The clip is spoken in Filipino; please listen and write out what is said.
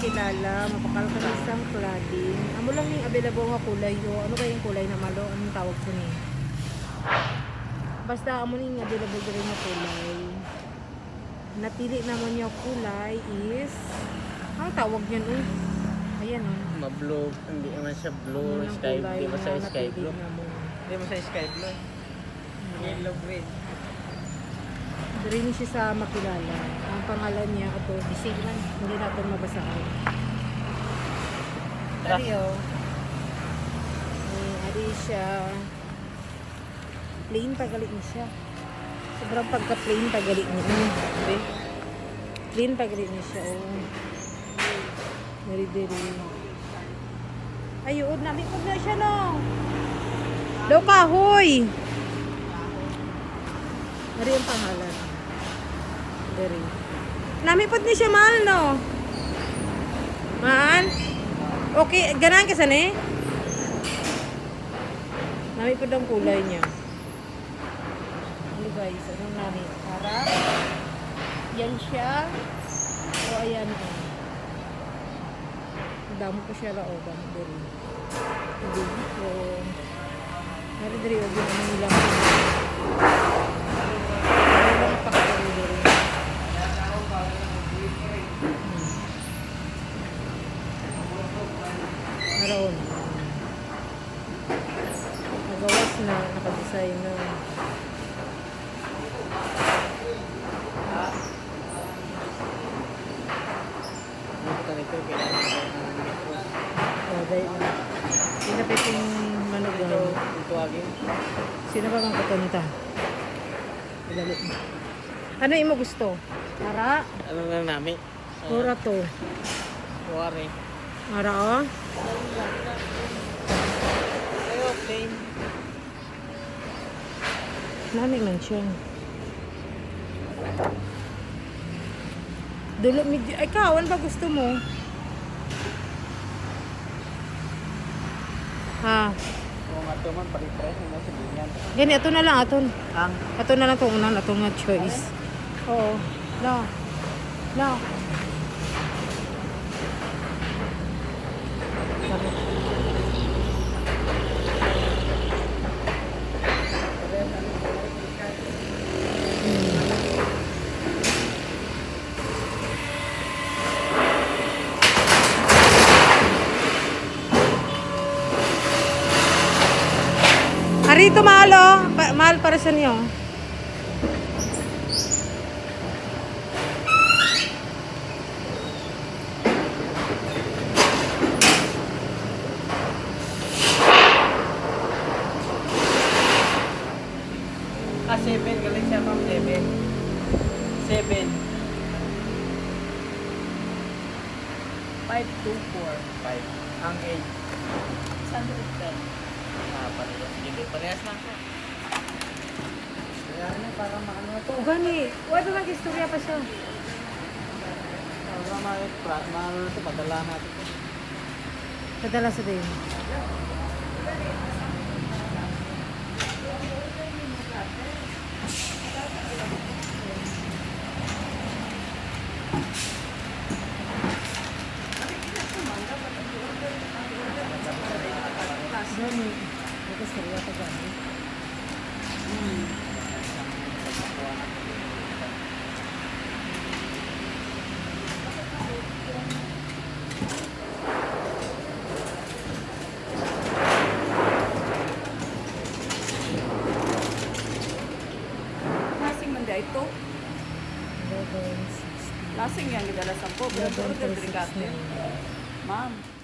makilala, mapakalkalisang cladding. Amo lang yung available nga kulay yo. Ano kaya yung kulay na malo? Anong tawag ko ni? Basta amo ni yung available diri nga kulay. Napili naman yung kulay is ang tawag niyan uy. Ayan oh. Ma-blue, hindi naman siya blue, sky, kulay di ba na sa sky blue? namo. Di ba sa sky blue? Yellow green. Diri ni siya sa makilala. Ang pangalan niya ato bisig man hindi natin mabasaan. Tara. Ari oh. Eh, ari siya. Plain tagali ni siya. Sobrang pagka plain tagali ni niya. Hindi. Plain tagali ni siya oh. Diri diri. Ayun, namin ko na siya no. Daw kahoy. Dari ang pangalan. Dari. Nami pod ni siya mahal no. Maan? Okay, ganahan ka sana eh. Nami pod ang kulay niya. Ano guys, ano nami? Para yan siya. O ayan. Damo ko siya la o. Damo dari. Hindi ko. Nari dari o. Ano nila. Ano lang pakatari dari. Naroon. Nagawas na, nakadesign na. Dito nito, kailangan ko ng metro. Oh, dahil na. Sinapit yung Ito, manugang. ito aging. Sino ba mang katonita? Dali. Ano yung mo gusto? Ara? Ano lang namin? Ora to. Kuwari. Ara oh? Ay, okay. Nani man siya. Medyo ay kawan ba gusto mo? Ha. Kung ato man, na sa binyan. Gani ato na lang aton. Ang Ato na lang tong unan ato nga choice. Oo. La. La. Arito mahal oh. Pa- mahal para sa niyo. Ah, 7. Galing siya ma'am, 7. 7. 5, 2, 4, 5. Ang 8. 110. Ah, parehas. Hindi, parehas lang siya. Kaya na, para maano to. Gani, wala ba mang istorya pa siya? Para ma- maano to, padala natin to. Kadala sa din. Gani, ito istorya pa gani. Lasing man dahil ito. Lasing yan, gidala sa po. Pero ito, delikate. Ma'am,